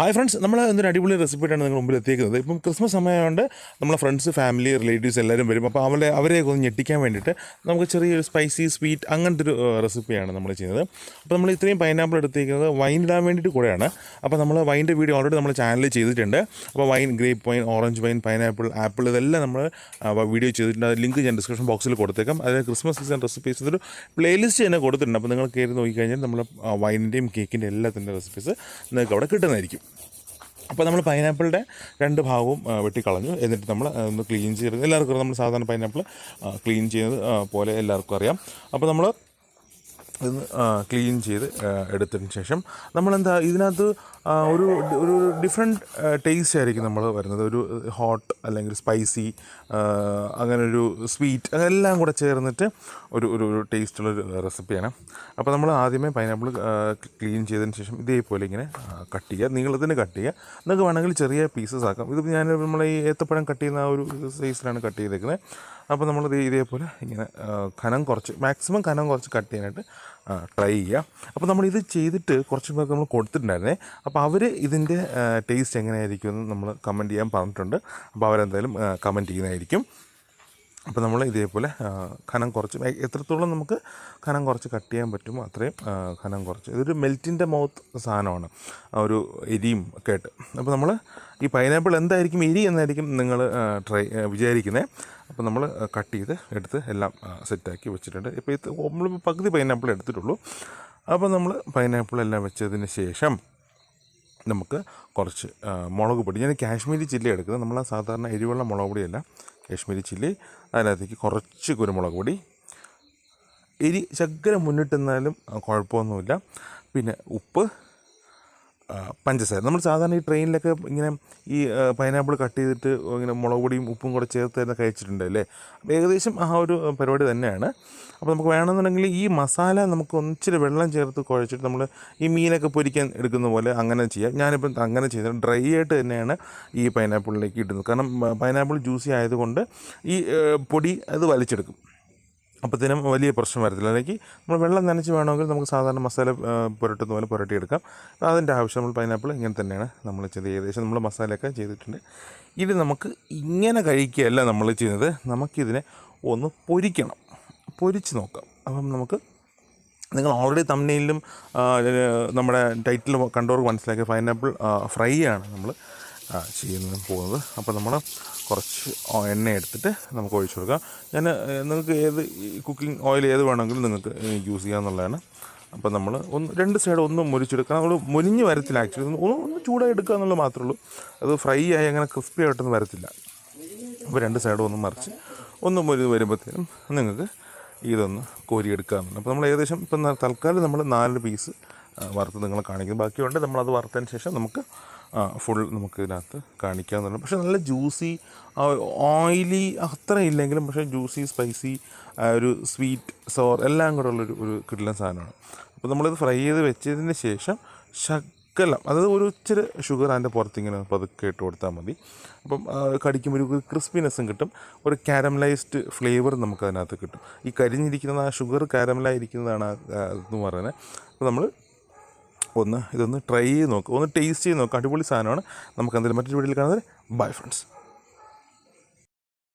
Hi friends നമ്മൾ എന്തൊരു അടിപൊളി റെസിപ്പിയാണ് നിങ്ങൾ മുമ്പിൽ എത്തിക്കുന്നത് ഇപ്പം ക്രിസ്മസ് സമയമായതുകൊണ്ട് നമ്മളെ ഫ്രണ്ട്സ് ഫാമിലി റിലേറ്റീവ്സ് എല്ലാവരും വരും. അപ്പോൾ അവരെ അവരെയൊക്കെ ഒന്ന് ഞെട്ടിക്കാൻ വേണ്ടിയിട്ട് നമുക്ക് ചെറിയൊരു സ്പൈസി സ്വീറ്റ് അങ്ങനത്തെ ഒരു റെസിപ്പിയാണ് നമ്മൾ ചെയ്യുന്നത്. അപ്പോൾ നമ്മൾ ഇത്രയും പൈനാപ്പിൾ എടുത്തിരിക്കുന്നത് വൈൻ ഇടാൻ വേണ്ടിയിട്ട് കൂടെയാണ്. അപ്പോൾ നമ്മൾ വൈന്റെ വീഡിയോ ഓൾറെഡി നമ്മൾ ചാനലിൽ ചെയ്തിട്ടുണ്ട്. അപ്പോൾ wine grape wine orange wine pineapple apple ഇതെല്ലാം നമ്മൾ വീഡിയോ ചെയ്തിട്ടുണ്ട്. അത് ലിങ്ക് ഞാൻ ഡിസ്ക്രിപ്ഷൻ ബോക്സിൽ കൊടുത്തേക്കാം. അതിന് ക്രിസ്മസ് സീസൺ റെസിപ്പീസ് ഒരു പ്ലേലിസ്റ്റ് തന്നെ കൊടുത്തിട്ടുണ്ട്. അപ്പോൾ നിങ്ങൾ കയറി നോക്കിക്കഴിഞ്ഞാൽ നമ്മൾ വൈനിന്റെയും കേക്കിന്റെ എല്ലാത്തിന്റെ റെസിപ്പീസ് നിങ്ങൾക്ക് അവിടെ കിട്ടുന്നതായിരിക്കും. അപ്പോൾ നമ്മൾ പൈനാപ്പിളിന്റെ രണ്ട് ഭാഗവും വെട്ടിക്കളഞ്ഞു. എന്നിട്ട് നമ്മൾ ഒന്ന് ക്ലീൻ ചെയ്ത് എല്ലാവർക്കും നമ്മൾ സാധാരണ പൈനാപ്പിൾ ക്ലീൻ ചെയ്യുന്നത് പോലെ എല്ലാവർക്കും അറിയാം. അപ്പോൾ നമ്മൾ ഇതൊന്ന് ക്ലീൻ ചെയ്ത് എടുത്തതിന് ശേഷം നമ്മളെന്താ ഇതിനകത്ത് ഒരു ഒരു ഡിഫറെന്റ് ടേസ്റ്റ് ആയിരിക്കും നമ്മൾ വരുന്നത്. ഒരു ഹോട്ട് അല്ലെങ്കിൽ സ്പൈസി അങ്ങനെ ഒരു സ്വീറ്റ് അതെല്ലാം കൂടെ ചേർന്നിട്ട് ഒരു ഒരു ഒരു ടേസ്റ്റുള്ളൊരു റെസിപ്പിയാണ് അപ്പോൾ നമ്മൾ ആദ്യമേ പൈനാപ്പിൾ ക്ലീൻ ചെയ്തതിന് ശേഷം ഇതേപോലെ ഇങ്ങനെ കട്ട് ചെയ്യുക. നീളത്തിന് കട്ട് ചെയ്യുക. നിങ്ങൾക്ക് വേണമെങ്കിൽ ചെറിയ പീസസ് ആക്കാം. ഇത് ഞാൻ നമ്മൾ ഈ ഏത്തപ്പഴം കട്ട് ചെയ്യുന്ന ആ ഒരു സൈസിലാണ് കട്ട് ചെയ്തേക്കുന്നത്. അപ്പോൾ നമ്മൾ ഇതേപോലെ ഇങ്ങനെ കനം കുറച്ച് മാക്സിമം കനം കുറച്ച് കട്ട് ചെയ്യാനായിട്ട് ട്രൈ ചെയ്യുക. അപ്പോൾ നമ്മൾ ഇത് ചെയ്തിട്ട് കുറച്ച് പേർക്ക് നമ്മൾ കൊടുത്തിട്ടുണ്ടായിരുന്നേ. അപ്പോൾ അവർ ഇതിന്റെ ടേസ്റ്റ് എങ്ങനെയായിരിക്കും എന്ന് നമ്മൾ കമന്റ് ചെയ്യാൻ പറഞ്ഞിട്ടുണ്ട്. അപ്പോൾ അവരെന്തായാലും കമന്റ് ചെയ്യുന്നതായിരിക്കും. അപ്പോൾ നമ്മൾ ഇതേപോലെ കനം കുറച്ച് എത്രത്തോളം നമുക്ക് കനം കുറച്ച് കട്ട് ചെയ്യാൻ പറ്റുമോ അത്രയും കനം കുറച്ച്. ഇതൊരു മെൽറ്റിന്റെ മൗത്ത് സാധനമാണ്. ഒരു എരിയും ഒക്കെ ആയിട്ട്. അപ്പോൾ നമ്മൾ ഈ പൈനാപ്പിൾ എന്തായിരിക്കും എരി എന്നായിരിക്കും നിങ്ങൾ ട്രൈ വിചാരിക്കുന്നത് അപ്പോൾ നമ്മൾ കട്ട് ചെയ്ത് എടുത്ത് എല്ലാം സെറ്റാക്കി വെച്ചിട്ടുണ്ട്. ഇപ്പോൾ ഇത് നമ്മൾ പകുതി പൈനാപ്പിൾ എടുത്തിട്ടുള്ളൂ. അപ്പോൾ നമ്മൾ പൈനാപ്പിൾ എല്ലാം വെച്ചതിന് ശേഷം നമുക്ക് കുറച്ച് മുളക് പൊടി. ഞാൻ കാശ്മീരി ചില്ലി എടുക്കുന്നത്. നമ്മൾ സാധാരണ എരിവുള്ള മുളക് പൊടിയല്ല. കാശ്മീരി ചില്ലി അതിനകത്തേക്ക് കുറച്ച് കുരുമുളക് പൊടി. എരി ശക്കര മുന്നിട്ടെന്നാലും കുഴപ്പമൊന്നുമില്ല. പിന്നെ ഉപ്പ് പഞ്ചസാര. നമ്മൾ സാധാരണ ഈ ട്രെയിനിലൊക്കെ ഇങ്ങനെ ഈ പൈനാപ്പിൾ കട്ട് ചെയ്തിട്ട് ഇങ്ങനെ മുളക് പൊടിയും ഉപ്പും കൂടെ ചേർത്ത് തന്നെ കഴിച്ചിട്ടുണ്ട് അല്ലേ? അപ്പോൾ ഏകദേശം ആ ഒരു പരിപാടി തന്നെയാണ്. അപ്പോൾ നമുക്ക് വേണമെന്നുണ്ടെങ്കിൽ ഈ മസാല നമുക്ക് ഒന്നിച്ചിരി വെള്ളം ചേർത്ത് കുഴച്ചിട്ട് നമ്മൾ ഈ മീനൊക്കെ പൊരിക്കാൻ എടുക്കുന്ന പോലെ അങ്ങനെ ചെയ്യാം. ഞാനിപ്പം അങ്ങനെ ചെയ്തത്. ഡ്രൈ ആയിട്ട് തന്നെയാണ് ഈ പൈനാപ്പിളിലേക്ക് ഇടുന്നത്. കാരണം പൈനാപ്പിൾ ജ്യൂസി ആയതുകൊണ്ട് ഈ പൊടി അത് വലിച്ചെടുക്കും. അപ്പോഴത്തേനും വലിയ പ്രശ്നം വരത്തില്ല. അല്ലെങ്കിൽ നമ്മൾ വെള്ളം നനച്ച് വേണമെങ്കിൽ നമുക്ക് സാധാരണ മസാല പുരട്ടുന്ന പോലെ പുരട്ടിയെടുക്കാം. അതിന്റെ ആവശ്യം നമ്മൾ പൈനാപ്പിൾ ഇങ്ങനെ തന്നെയാണ് നമ്മൾ ചെയ്ത് ഏകദേശം നമ്മൾ മസാലയൊക്കെ ചെയ്തിട്ടുണ്ട്. ഇത് നമുക്ക് ഇങ്ങനെ കഴിക്കുകയല്ല നമ്മൾ ചെയ്യുന്നത്. നമുക്കിതിനെ ഒന്ന് പൊരിക്കണം. പൊരിച്ച് നോക്കാം. അപ്പം നമുക്ക് നിങ്ങൾ ഓൾറെഡി തമ്മനയിലും നമ്മുടെ ടൈറ്റിൽ കണ്ടവർക്ക് മനസ്സിലാക്കിയ പൈനാപ്പിൾ ഫ്രൈ ആണ് നമ്മൾ ചെയ്യുന്നത് പോകുന്നത്. അപ്പോൾ നമ്മൾ കുറച്ച് എണ്ണ എടുത്തിട്ട് നമുക്ക് ഒഴിച്ചു കൊടുക്കാം. ഞാൻ നിങ്ങൾക്ക് ഏത് കുക്കിംഗ് ഓയിൽ ഏത് വേണമെങ്കിലും നിങ്ങൾക്ക് യൂസ് ചെയ്യാമെന്നുള്ളതാണ് അപ്പോൾ നമ്മൾ ഒന്ന് രണ്ട് സൈഡ് ഒന്ന് മുരിച്ചെടുക്കുക. നമ്മൾ മുരിഞ്ഞ് വരത്തില്ല ആക്ച്വലി. ഒന്ന് ഒന്ന് ചൂടായി എടുക്കുക എന്നുള്ളത് മാത്രമേ ഉള്ളൂ. അത് ഫ്രൈ ആയി അങ്ങനെ ക്രിസ്പി ആയിട്ടൊന്നും വരത്തില്ല. അപ്പോൾ രണ്ട് സൈഡും ഒന്ന് മറിച്ച് ഒന്ന് മുരി വരുമ്പോഴത്തേനും നിങ്ങൾക്ക് ഇതൊന്ന് കോരിയെടുക്കാമെന്നുണ്ട് അപ്പോൾ നമ്മൾ ഏകദേശം ഇപ്പം തൽക്കാലം നമ്മൾ നാല് പീസ് വറുത്ത് നിങ്ങളെ കാണിക്കും ബാക്കിയുണ്ട് നമ്മളത് വറുത്തതിന് ശേഷം നമുക്ക് ഫുൾ നമുക്ക് ഇതിനകത്ത് കാണിക്കാവുന്നതാണ് പക്ഷേ നല്ല ജ്യൂസി ഓയിലി അത്ര ഇല്ലെങ്കിലും പക്ഷേ ജ്യൂസി സ്പൈസി ഒരു സ്വീറ്റ് സോർ എല്ലാം കൂടെ ഉള്ളൊരു ഒരു കിട്ടുന്ന സാധനമാണ്. അപ്പോൾ നമ്മളിത് ഫ്രൈ ചെയ്ത് വെച്ചതിന് ശേഷം ശകലം അതായത് ഒരു ഇച്ചിരി ഷുഗർ അതിന്റെ പുറത്തിങ്ങനെ പതുക്കെ ഇട്ട് കൊടുത്താൽ മതി. അപ്പം കടിക്കുമ്പോൾ ഒരു ക്രിസ്പിനെസ്സും കിട്ടും. ഒരു കാരമലൈസ്ഡ് ഫ്ലേവർ നമുക്ക് അതിനകത്ത് കിട്ടും. ഈ കരിഞ്ഞിരിക്കുന്ന ആ ഷുഗർ കാരമലായിരിക്കുന്നതാണ് എന്ന് പറയുന്നത്. അപ്പോൾ നമ്മൾ ഒന്ന് ഇതൊന്ന് ട്രൈ ചെയ്ത് നോക്കുക ഒന്ന് ടേസ്റ്റ് ചെയ്ത് നോക്കുക അടിപൊളി സാധനമാണ്. നമുക്ക് എന്തെങ്കിലും മറ്റൊരു വീഡിയോയിൽ കാണുന്നത് ബൈ ഫ്രണ്ട്സ്